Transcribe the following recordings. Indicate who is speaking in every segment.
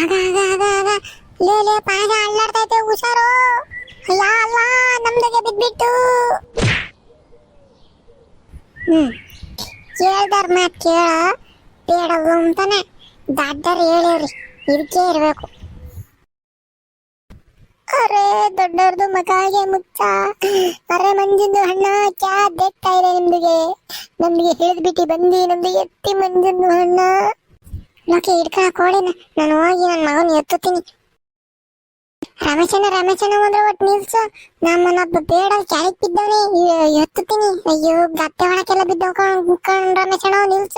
Speaker 1: ಆಗ ಆಗ ಆಗ ಆಗ ಲೇ ಲೇ ಅಳ್ಳಾಡ್ತೈತೆ ಹುಷಾರು. ಅಯ್ಯ, ಅಲ್ಲ ಹ್ಮ್. ಕೇಳ್ದಾರ ಮಾತ್ ಕೇಳ. ಬೇಡವು ಅಂತಾನೆ. ದಡ್ಡರ್ ಹೇಳಿವ್ರಿ ಇರಬೇಕು. ಅರೆ ದೊಡ್ಡವ್ರದ್ದು ಮಕಾಗೆ ಮುಚ್ಚ. ಅರೆ, ಮಂಜಿಂದು ಹಣ್ಣ ಚಾ ದೇಗ್ತಾ ಇದೆ ನಿಮ್ದಿಗೆ. ನಮ್ಗೆ ಹಿಡಿದ್ಬಿಟ್ಟು ಬಂದಿ, ನಮ್ದು ಎತ್ತಿ ಮಂಜಿಂದು ಹಣ್ಣ. ಲೋಕೆ ಹಿಡ್ಕೊಳ ಕೋಳಿನ ನಾನು ಹೋಗಿ ನನ್ನ ಮಗನ ಎತ್ತುತ್ತೀನಿ. ರಮೇಶಣ್ಣ ರಮೇಶಣ್ಣ ಅಂದ್ರೆ ಒಟ್ಟು ನಿಲ್ಸು. ನಮ್ಮನೊಬ್ಬ ಬೇಡ ಕೆಳಗೆ ಬಿದ್ದವನಿ ಎತ್ತುತ್ತೀನಿ. ಅಯ್ಯೋ ಗತ್ತೆ ಒಳಕ್ಕೆಲ್ಲ ಬಿದ್ದವ್ ರಮೇಶಣ್ಣ ನಿಲ್ಸ.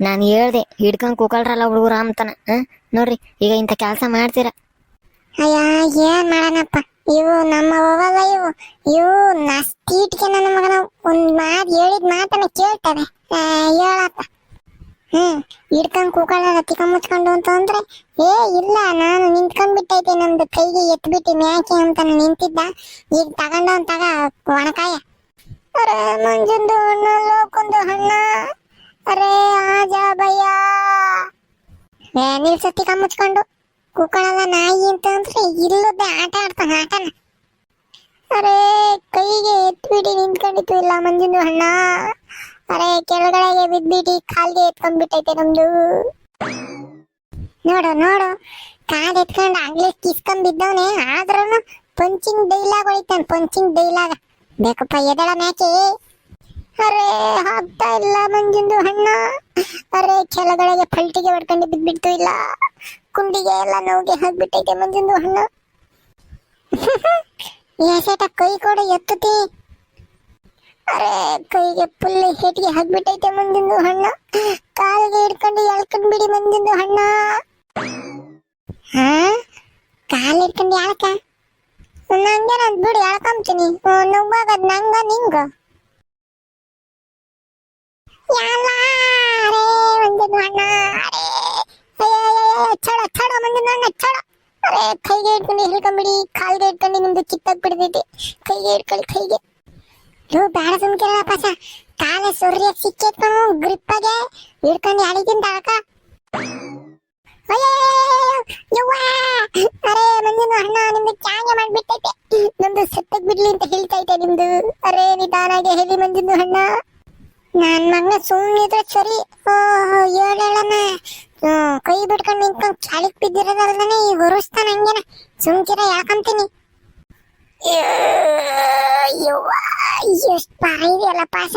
Speaker 2: ನಾನು ಹೇಳ್ದೆ ಹಿಡ್ಕೊಂಡ್ ಕೂಕಳ್ರಲ್ಲ ಹುಡುಗರು ಅಂತಾನ? ನೋಡ್ರಿ ಈಗ ಇಂಥ ಕೆಲಸ ಮಾಡ್ತೀರ?
Speaker 1: ಅಯ್ಯ ಏನ್ ಮಾಡೋಣಪ್ಪ? ಇವು ನಮ್ಮ ಹೋಗಲ್ಲ ಇವು. ಇವು ನಸ್ತೀಟ್ಗೆ ನನ್ನ ಮಗನ. ಒಂದ್ ಮಾತು ಹೇಳಿದ್ ಮಾತನ್ನ ಕೇಳ್ತವೆ. ಹೇಳಪ್ಪ. ಹ್ಮ್. ಹಿಡ್ಕೊಂಡ್ ಕೂಕಳ ಹತ್ತಿಕ ಮುಚ್ಕೊಂಡು ಅಂತ ಅಂದ್ರೆ, ಏ, ಇಲ್ಲ, ನಾನು ನಿಂತ್ಕೊಂಡ್ ಬಿಟ್ಟೈತೆ ನಮ್ದು ಕೈಗೆ ಎತ್ಬಿಟ್ಟು ಮ್ಯಾಕೆ ಅಂತ ನಿಂತಿದ್ದ. ಈಗ ತಗೊಂಡ ತಗ, ಒಣಕಾಯ. ಅರೆ, ಮಂಜುಂದು ಹಣ್ಣು ಹಣ್ಣ. ಅರೆ ಆಜಾ ಭಯ್ಯ ಏ, ನಿಲ್ಸು ಸತ್ತಿಕ ಮುಚ್ಕೊಂಡು. ಕುಕ್ಕಳಲ್ಲ ನಾಯಿ ಅಂತ ಅಂದ್ರೆ ಇಲ್ಲದೆ ಆಟ ಆಡ್ತಾನ, ಆಟನ. ಅರೆ, ಕೈಗೆ ಎತ್ಬಿಟ್ಟು ನಿಂತ್ಕೊಂಡಿತ್ತು, ಇಲ್ಲ, ಮಂಜುಂದು ಹಣ್ಣ. ಅರೆ, ಕೆಳಗಡೆಗೆ ಬಿದ್ಬಿಟ್ಟು ಕಾಲ್ಗೆ ಎತ್ಕೊಂಡ್ಬಿಟ್ಟೈತೆ ನಮ್ದು. ನೋಡು ನೋಡು. ಕಾಲ್ ಎತ್ಕೊಂಡು ಆಗ್ಲೇ ಕಿಸ್ಕೊಂಡ್ ಬಿದ್ದವನೆ ಆದ್ರೂ ಪಂಚಿಂಗ್ ಡೈಲಾಗ್ ಹೊಡಿತಾನೆ ಪಂಚಿಂಗ್ ಡೈಲಾಗ. ಬೇಕಪ್ಪ, ಎದಳ ಮ್ಯಾಕೆ ಅರೆ, ಆಗ್ತಾ ಇಲ್ಲ ಮಂಜಿಂದು ಹಣ್ಣ ಅರೆ, ಕೆಳಗಡೆಗೆ ಪಲ್ಟಿಗೆ ಹೊಡ್ಕೊಂಡು ಬಿದ್ಬಿಡ್ತು ಇಲ್ಲ. ಕುಂಡಿಗೆ ಎಲ್ಲ ನೋವಿಗೆ ಹಾಕ್ಬಿಟ್ಟೈತೆ ಮಂಜಿಂದು ಹಣ್ಣು ಎಸೆಟ ಕೈ ಕೂಡ, ಎತ್ತುತ್ತಿ. ಅರೆ, ಕೈಗೆ ಫುಲ್ ಹೇಟಿಗೆ ಹಾಕ್ಬಿಟ್ಟೈತೆ ಮಂಜಿಂದು ಹಣ್ಣು? ಕಾಲಿಗೆ ಹಿಡ್ಕೊಂಡು ಎಳ್ಕೊಂಡ್ ಬಿಡಿ ಮಂಜಿಂದು ಹಣ್ಣ. ಹಾ? ಕಾಲ್ ಹಿಡ್ಕೊಂಡು ಎಳ್ಕ? ನಂಗೆ ನಾನು ಬಿಡಿ, ಎಳ್ಕೊಂತೀನಿ. ನುಗ್ಗಾಗದ್ ನಂಗ, ನಿಂಗ? ಯಾಲ ಅರೆ, ಮಂಜಿಂದು ಹಣ್ಣ, ಅರೆ. ಚಡ ಚಡ ಮಂಜಿನ ಅಣ್ಣ ಚಡ. ಅರೆ, ಕೈಗೆ ಹಿಡ್ಕೊಂಡು ಹಿಡ್ಕೊಂಬಿಡಿ ಕಾಲ್ಗೆ ಹಿಡ್ಕೊಂಡು ನಿಮ್ದು ಕಿತ್ತಾಗ್ ಬಿಡ್ತೈತಿ. ಕೈಗೆ ಹಿಡ್ಕೊಳ್ಳಿ, ಕೈಗೆ. ಲೋ ಬೇಡ ಸುಮ್ಕಿರಲ್ಲ ಪಾಸ ಕಾಲ ಸೊರ್ಯ ಗ್ರಿಪ್ ಗ್ರಿಪ್ಪಾಗೆ ಹಿಡ್ಕೊಂಡು ಎಳಿತೀನಿ ತಾಕ ಅರೆ ಮಂದಿನ ಅಣ್ಣ ನಿಮ್ದು ಚಾಂಗೆ ಮಾಡ್ಬಿಟ್ಟೈತೆ ನಮ್ದು ಸತ್ತಕ್ ಬಿಡ್ಲಿ ಅಂತ ಹೇಳ್ತೈತೆ ನಿಮ್ದು ಅರೆ ನಿಧಾನಾಗೆ ಹೇಳಿ ಮಂಜಿನ ಅಣ್ಣ ನನ್ ಮಗನ ಸುಮ್ಮನಿದ್ರೆ ಸರಿ ಹೇಳಣ ಕೈ ಬಿಟ್ಕೊಂಡು ನಿಂತ್ಕೊಂಡು ಚಾಳಿಕ್ ಬಿದ್ದಿರೋದಲ್ದನೆ ಈ ಹೊರಸ್ತಾನ ಹಂಗೇನ ಸುಮ್ಕಿರ ಯಾಕಂತೀನಿ ಎಷ್ಟು ಭಾರಿ ಪಾಸ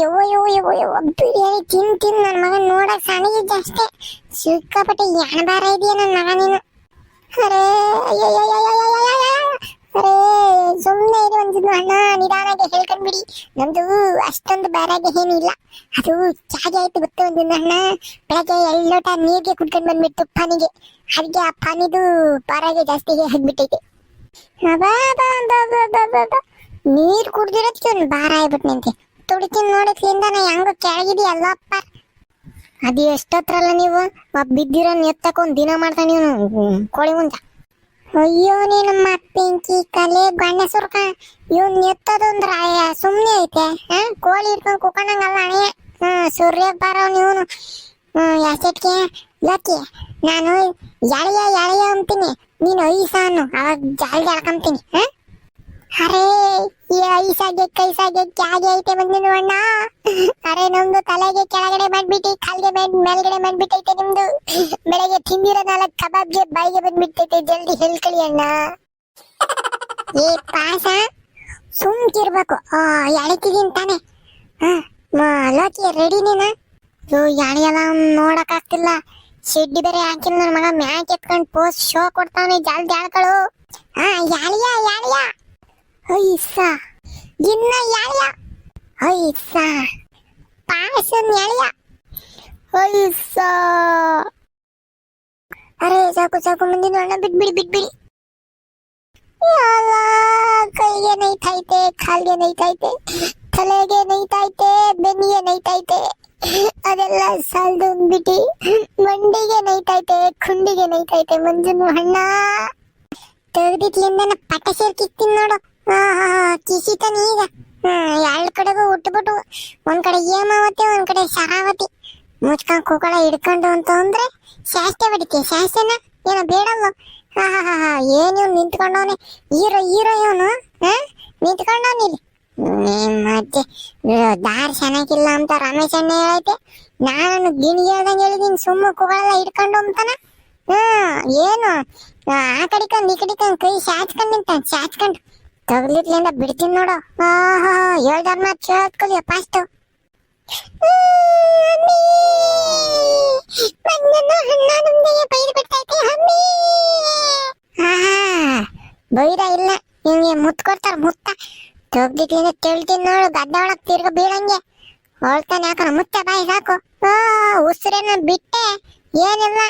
Speaker 1: ಯವ್ವ ಯೋ ಯೋ ಯವ್ವ, ಬಿರಿಯಾನಿ ತಿನ್ ತಿನ್ ನನ್ನ ಮಗನ್ ನೋಡಕ್ ಸಣ್ಣಗಿದ್ದೆ ಅಷ್ಟೇ. ಸಿಕ್ಕಾಪಟ್ಟೆ ಯಾಣ ಬಾರ ಇದೆಯಾ ನನ್ನ ಮಗ ನೀನು? ಅರೇ. ಅರೇ ಸುಮ್ಮನೆ ಇದು ಒಂದು ಅಣ್ಣ ನಿಧಾನಾಗಿ ಹೇಳ್ಕೊಂಡ್ಬಿಡಿ. ನಮ್ದು ಅಷ್ಟೊಂದು ಬಾರಾಗೆ ಏನಿಲ್ಲ ಅದು ಚಾಗೆ ಆಯ್ತು ಗೊತ್ತು ಒಂದು ಅಣ್ಣ. ಬೆಳಗ್ಗೆ ಲೋಟ ನೀರಿಗೆ ಕುಡ್ಕೊಂಡು ಬಂದ್ಬಿಟ್ಟು ಪಾನಿಗೆ. ಅದಕ್ಕೆ ಆ ಪಾನಿದು ಬಾರಾಗೆ ಜಾಸ್ತಿ ಆಗ್ಬಿಟ್ಟೈತೆ. ನೀರ್ ಕುಡ್ದಿರೋದಕ್ಕೆ ಒಂದು ಭಾರ ಆಗ್ಬಿಟ್ ನಿಂತೆ. ತುಡಿತೀನಿ ನೋಡಕ್ಲಿಂದ ನಾ ಹೆಂಗ ಕೆಳಗಿದೆಯಲ್ಲಪ್ಪ. ಅದು ಎಷ್ಟೊತ್ತರಲ್ಲ ನೀವು? ಬಿದ್ದಿರ ಎತ್ತಕ್ಕೆ ದಿನ ಮಾಡ್ತಾನೆ ಇವನು ಕೋಳಿ ಮುಂದ. ಅಯ್ಯೋ ನೀನು ಮತ್ತೆಂಕಿ ಕಲೆ ಗಣ್ಣ ಸುರ್ಕ. ಇವ್ನ್ ರಾಯ, ಸುಮ್ನೆ ಐತೆ ಹಾ ಕೋಳಿ ಇಟ್ಕೊಂಡ್ ಕುಕೊಂಡಂಗಲ್ಲ ಅಣೆ ಹಾ ಸೂರ್ಯ ಬರೋ ಹ್ಮ್ ಯಾಸೆಟ್ಗೆ ಲಕ್ಕಿ. ನಾನು ಎಳೆಯ ಎಳೆಯ ಅಂತೀನಿ. ನೀನು ಐಸ ಅನ್ನು. ಅವಾಗ ಜಾಲಿ ಎಳ್ಕೊಂತೀನಿ ಹಾ? ಅರೇ, ಈ ಐಸಾಗೆ, ಕೈಸಾಗೆ ಕ್ಯಾಗೆ ಐತೆ ಬಂದಿನ ಅಣ್ಣ. ಅರೆ, ನಮ್ದು ತಲೆಗೆ ಕೆಳಗಡೆ ಮಾಡ್ಬಿಟ್ಟು ಕಾಲ್ಗೆ ಮೇಲ್ ಮೇಲ್ಗಡೆ ಮಾಡ್ಬಿಟ್ಟೈತೆ ನಿಮ್ದು. ಬೆಳಗ್ಗೆ ತಿಂದಿರೋ ನಾಲ್ಕು ಕಬಾಬ್ಗೆ ಬಾಯಿಗೆ ಬಂದ್ಬಿಟ್ಟೈತೆ. ಜಲ್ದಿ ಹೇಳ್ಕೊಳ್ಳಿ ಅಣ್ಣ. ಏ ಪಾಸ ಸುಮ್ಕಿರ್ಬೇಕು. ಆ ಎಳಿತಿದೀನಿ ತಾನೆ. ಹಾ ಲೋಕಿ ರೆಡಿ ನೀನ? ಯೋ ಎಳೆಯಲ್ಲ ನೋಡಕ್ ಆಗ್ತಿಲ್ಲ ಶೆಡ್ಡಿ ಬೇರೆ ಹಾಕಿಲ್ಲ ನನ್ನ ಮಗ ಮ್ಯಾಕ್ ಎತ್ಕೊಂಡು ಪೋಸ್ಟ್ ಶೋ ಕೊಡ್ತಾನೆ ಜಲ್ದಿ ಆಳ್ಕಳು. ಹಾ, ಯಾಳಿಯ ಯಾಳಿಯ? ಐಸ, ಇನ್ನ ಯಾಳಿಯ? ಐಸ ಪಾಸನ್ ಯಾಳಿಯ? ಐಸ. ಅರೆ, ಸಾಕು ಸಾಕು, ಮುಂದಿನ ಅಣ್ಣ ಬಿಟ್ಬಿಡಿ ಬಿಟ್ಬಿಡಿ. ಕೈಗೆ ನೈತೈತೆ ಕಾಲ್ಗೆ ನೈತೈತೆ ತಲೆಗೆ ನೈತೈತೆ ಬೆನ್ನಿಗೆ ನೈತೈತೆ ಅದೆಲ್ಲ ಸಾಲ್ದು ಅಂದ್ಬಿಟ್ಟು ಮಂಡಿಗೆ ನೈತೈತೆ ಕುಂಡಿಗೆ ನೈತೈತೆ ಮಂಜುನು ಹಣ್ಣ ತೆಗ್ದಿಟ್ಲಿಂದ ಪಟ ಸೇರ್ ಕಿತ್ತೀನಿ ನೋಡು. ಕಿಸಿತಾನ ಈಗ. ಎರಡು ಕಡೆಗೂ ಉಟ್ಬಿಟ್ಟು ಒಂದ್ ಕಡೆ ಹೇಮಾವತಿ, ಒಂದ್ ಕಡೆ ಶರಾವತಿ. ಮುಚ್ಕೊಂಡ್ ಕೂಕಳ ಹಿಡ್ಕೊಂಡು ಅಂತ ಅಂದ್ರೆ ಶಾಸ್ತೆ ಬಡಿಕೆ ಶಾಸ್ತೆನ ಏನೋ ಬೇಡಲ್ಲ ಹಾ ಹಾ ಹಾ ಏನ್ ಇವ್ನು ನಿಂತ್ಕೊಂಡವನೆ? ಹೀರೋ ಹೀರೋ ಇವನು, ಹಾ? ನಿಂತ್ಕೊಂಡವನಿ ಮತ್ತೆ ದಾರಿ ಚೆನ್ನಾಗಿಲ್ಲ ಅಂತ ರಮೇಶ್ ಅಣ್ಣ ಹೇಳೈತೆ. ನಾನು ಗಿಣಿ ಹೇಳ್ದಂಗೆ ಹೇಳಿದೀನಿ, ಸುಮ್ಮ ಕುಗಳೆಲ್ಲ ಹಿಡ್ಕೊಂಡು ಅಂತಾನ ಏನು? ಆ ಕಡಿಕೊಂಡ್ ಈ ಕಡಿಕೊಂಡ್ ಕೈ ಸಾಚ್ಕೊಂಡು ನಿಂತ ಶಾಚ್ಕೊಂಡ್. ತಗ್ಲಿತ್ಲಿಂದ ಬಿಡ್ತೀನಿ ನೋಡು. ಆಹಾ ಹೇಳ್ದಾರ ಮಾತು ಕೇಳತ್ಕೊಲಿಯ ಫಸ್ಟ್ ಬೈರ ಇಲ್ಲ. ಹಿಂಗೆ ಮುತ್ ಕೊಡ್ತಾರ ಮುತ್ತ. ತಗ್ದಿಕ್ಲಿಂದ ತೆಳ್ತೀನಿ ನೋಡು ಗದ್ದೆ ಒಳಗ್ ತಿರ್ಗ ಬೀಳಂಗೆ. ಹೊಳ್ತಾನೆ ಯಾಕನ ಮುತ್ತ ಬಾಯಿ ಸಾಕು. ಆ ಉಸಿರೇನ ಬಿಟ್ಟೆ, ಏನಿಲ್ಲ.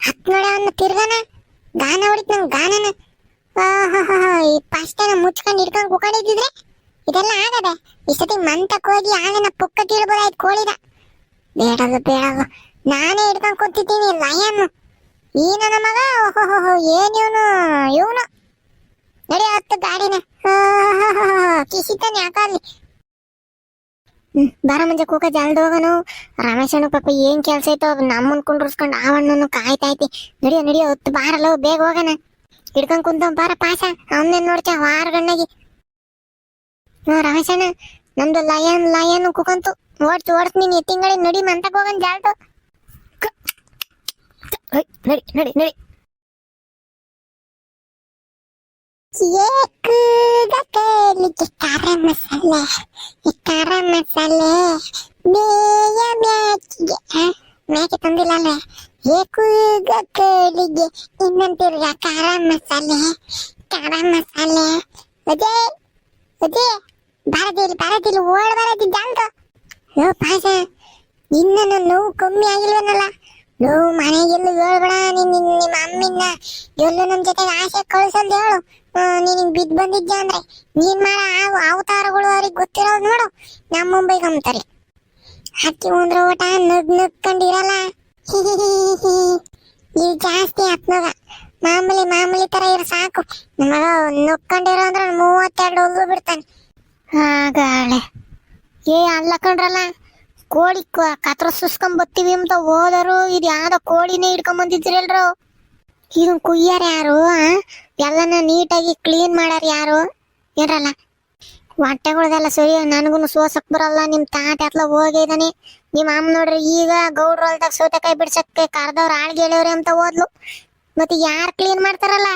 Speaker 1: ಹತ್ ನೋಡ ಅವನ್ನ ತಿರ್ಗನ. ಗಾನ ಹೊಡಿತ್ ನಂಗೆ ಗಾನನ. ಈ ಪಷ್ಟನ ಮುಚ್ಕೊಂಡು ಹಿಡ್ಕೊಂಡು ಕುಕೊಂಡಿದ್ರೆ ಇದೆಲ್ಲ ಆಗದೆ. ಸತಿ ಮಂತಕ್ ಹೋಗಿ ಆನೆನ ಪುಕ್ಕ ತಿಳ್ಬೋದಾಯ್ತು ಕೋಳಿದ ಬೇಡದು ಬೇಡದು. ನಾನೇ ಹಿಡ್ಕೊಂಡು ಕೂತಿದ್ದೀನಿ, ಲಯನ್. ಈ ನನ್ನ ಮಗ ಓಹೋ ಏನ್ ಇವನು? ಇವನು. ನಡಿ ಹತ್ತು ಗಾಡಿನ. ಕಿಸಿತಾನೆ ಯಾಕಾಗ್ಲಿ? ಹ್ಮ್, ಬಾರ ಮುಂಜೆ ಕೂಕ ಜಲ್ದ ಹೋಗನು. ರಮೇಶನು ಪಾಪ ಏನ್ ಕೆಲ್ಸ ಐತೋ ನಮ್ಮನ್ ಕುಂಡ್ರಸ್ಕೊಂಡ್ ಕಾಯ್ತಾ ಕಾಯ್ತೈತಿ ನಡಿಯೋ ನಡಿಯೋ ಹೊತ್ತು ಬಾರಲ್ಲ, ಬೇಗ ಹೋಗನ. ಹಿಡ್ಕೊಂಡ್ ಕುಂತ ಬಾರ ಪಾಸ ಅವನ್ನೇನ್ ನೋಡ್ತ ವಾರ ಗಣ್ಣಗಿ ರಮೇಶಣ್ಣ ನಮ್ದು ಲಯನ್ ಲಯನ್ ಕುಕಂತು. ಓಡ್ತು ಓಡ್ತು ನೀನ್ ಎತ್ತಿಂಗಡಿ ನಡಿ ಮಂತಕ್ ಹೋಗನ್ ಜಾಲ್ತು
Speaker 2: ಏಯ್, ನಡಿ ನಡಿ ನಡಿ
Speaker 1: ಏಕ್ ಗಟ್ಟಲಿಗೆ ಖಾರ ಮಸಾಲೆ ಈ ಖಾರ ಮಸಾಲೆ ಬೇಯ ಮ್ಯಾಚಿಗೆ ಆ, ಮ್ಯಾಚ್ ತಂದಿಲ್ಲ ಅಲ್ಲ ಏಕು ಗಟ್ಟಲಿಗೆ ಇನ್ನಂತಿರ್ಗ ಖಾರ ಮಸಾಲೆ ಖಾರ ಮಸಾಲೆ ಅದೇ ಅದೇ ಬಾರದಿಲ್ಲ ಬಾರದಿಲ್ಲ ಓಡ್ ಬಾರದಿದ್ದ ಅಂತ ಪಾಸ ಇನ್ನ ನನ್ನ ನೋವು ಕಮ್ಮಿ ಆಗಿಲ್ವನಲ್ಲ? ನೋವು ಮನೆಗೆಲ್ಲೂ ಹೇಳ್ಬೇಡ. ನಿನ್ನ ನಿನ್- ನಿಮ್ಮ ಅಮ್ಮಿನ ಎಲ್ಲೂ ನಮ್ಮ ಜೊತೆಗೆ ಆಸೆ ಕಳ್ಸಲ್ದು ಹೇಳು. ನೀನು ಬಿದ್ದು ಬಂದಿದ್ದೆ ಅಂದ್ರೆ? ನೀನ್ ಮಾಡ ಅವತಾರಗಳು ಅವ್ರಿಗೆ ಗೊತ್ತಿರೋದು ನೋಡು. ನಮ್ಮ ಮುಂಬೈಗೆ ಅಂತಾರೆ ಹಕ್ಕಿ ಒಂದ್ರ ಊಟ ನಗ್ ನಗ್ಕೊಂಡಿರಲ್ಲ. ಈ ಜಾಸ್ತಿ ಹತ್ನಗ ಮಾಮೂಲಿ ಮಾಮೂಲಿ ತರ ಇರ ಸಾಕು. ನಮಗ ನೊಕ್ಕೊಂಡಿರೋ ಅಂದ್ರೆ ಮೂವತ್ತೆರಡು ಹೋಗ್ಬಿಡ್ತಾನೆ. ಬಿಡ್ತಾನೆ ಹಾಗಾಳೆ ಏ ಅಲ್ಲ ಕಣ್ರಲ್ಲ ಕೋಳಿ ಕತ್ರ ಸುಸ್ಕೊಂಡ್ ಬರ್ತೀವಿ ಅಂತ ಹೋದರು, ಇದು ಯಾವ್ದೋ ಕೋಳಿನೇ ಬಂದಿದ್ರಲ್ರು? ಇದನ್ ಕುಯ್ಯಾರ ಯಾರು? ಎಲ್ಲನ ನೀಟಾಗಿ ಕ್ಲೀನ್ ಮಾಡಾರ ಯಾರು? ಏನ್ರಲ್ಲ? ಹೊಟ್ಟೆಗಳ್ದೆಲ್ಲ ಸರಿ ನನಗೂ ಸೋಸಕ್ ಬರಲ್ಲ, ನಿಮ್ ತಾತ ಎತ್ಲ ಹೋಗಿದಾನೆ ನಿಮ್ ಅಮ್ಮ ನೋಡ್ರಿ, ಈಗ ಗೌಡ್ರ ಹೊಲ್ದಾಗ ಸೌತೆಕಾಯಿ ಬಿಡ್ಸಕ್ಕೆ ಕರ್ದವ್ರ ಆಳ್ಗೆ ಹೇಳವ್ರಿ ಅಂತ ಹೋದ್ಲು. ಮತ್ತೆ ಯಾರ್ ಕ್ಲೀನ್ ಮಾಡ್ತಾರಲ್ಲ?